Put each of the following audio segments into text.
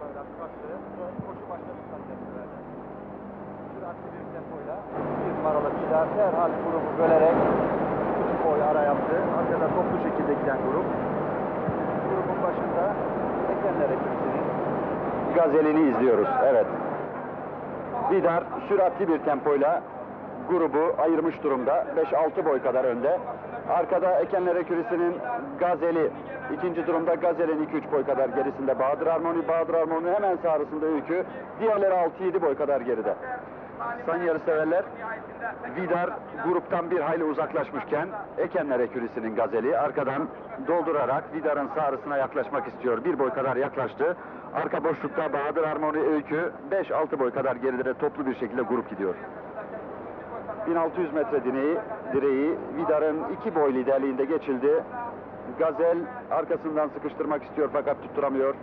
Böyle bıraktı ve koşu başladı böyle. Süratli bir tempoyla bir numaralı Vidar derhal grubu bölerek üç boy ara yaptı. Arkada toplu şekilde giden grup. Grubun başında Ekenler ekibisinin gazelini izliyoruz. Evet. Vidar süratli bir tempoyla grubu ayırmış durumda. 5-6 boy kadar önde. Arkada Ekenler Ekürisi'nin Gazeli. ikinci durumda Gazel'in 2-3 boy kadar gerisinde Bahadır Harmoni. Bahadır Harmoni hemen sağrısında Öykü. Diğerleri 6-7 boy kadar geride. Sayın yarışseverler, Vidar gruptan bir hayli uzaklaşmışken Ekenler Ekürisi'nin Gazeli arkadan doldurarak Vidar'ın sağrısına yaklaşmak istiyor. Bir boy kadar yaklaştı. Arka boşlukta Bahadır Harmoni Öykü 5-6 boy kadar geride de toplu bir şekilde grup gidiyor. 1600 metre direği, direği Vidar'ın iki boy liderliğinde geçildi. Gazel arkasından sıkıştırmak istiyor fakat tutturamıyor.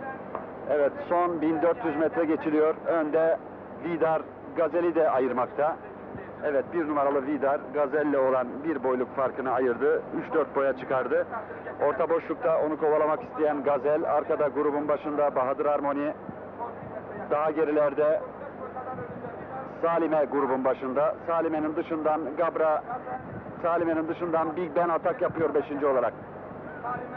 Evet son 1400 metre geçiliyor. Önde Vidar Gazel'i de ayırmakta. Evet bir numaralı Vidar Gazel'le olan bir boyluk farkını ayırdı. 3-4 boya çıkardı. Orta boşlukta onu kovalamak isteyen Gazel. Arkada grubun başında Bahadır Harmoni. Daha gerilerde Salime grubun başında. Salime'nin dışından Gabra, Salime'nin dışından Big Ben atak yapıyor 5. olarak.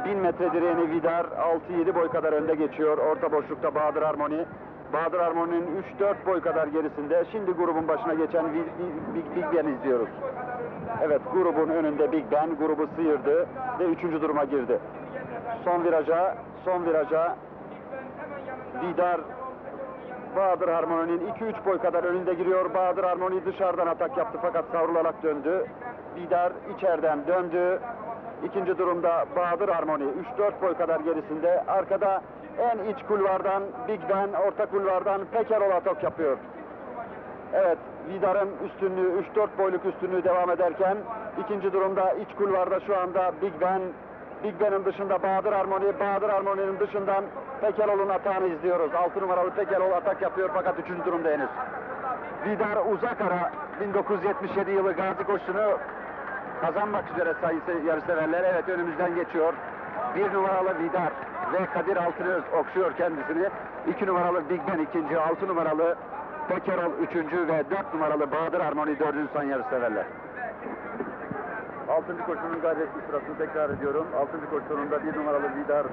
1000 metre direğini Vidar 6-7 boy kadar önde geçiyor. Orta boşlukta Bahadır Harmoni. Bahadır Harmoni'nin 3-4 boy kadar gerisinde. Şimdi grubun başına geçen Big, Ben izliyoruz. Evet grubun önünde Big Ben grubu sıyırdı ve 3. duruma girdi. Son viraja, son viraja Vidar Bahadır Harmoni'nin 2-3 boy kadar önünde giriyor. Bahadır Harmoni dışarıdan atak yaptı fakat savrularak döndü. Vidar içeriden döndü. İkinci durumda Bahadır Harmoni 3-4 boy kadar gerisinde. Arkada en iç kulvardan Big Ben, orta kulvardan Pekerol atak yapıyor. Evet, Vidar'ın üstünlüğü, 3-4 boyluk üstünlüğü devam ederken ikinci durumda iç kulvarda şu anda Big Ben, Big Ben'in dışında Bahadır Harmoni, Bahadır Harmoni'nin dışından Pekerol'un atağını izliyoruz. 6 numaralı Pekerol atak yapıyor fakat 3. durumda henüz. Vidar uzak ara 1977 yılı Gazi koşusunu kazanmak üzere sayısı yarışseverler. Evet önümüzden geçiyor. Bir numaralı Vidar ve Kadir Altınöz okşuyor kendisini. İki numaralı Big Ben ikinci, altı numaralı Pekerol üçüncü ve dört numaralı Bahadır Harmoni dördüncü son yarışseverler. Altıncı koşunun gayretli sırasını tekrar ediyorum. Altıncı koşu sonunda bir numaralı Vidar,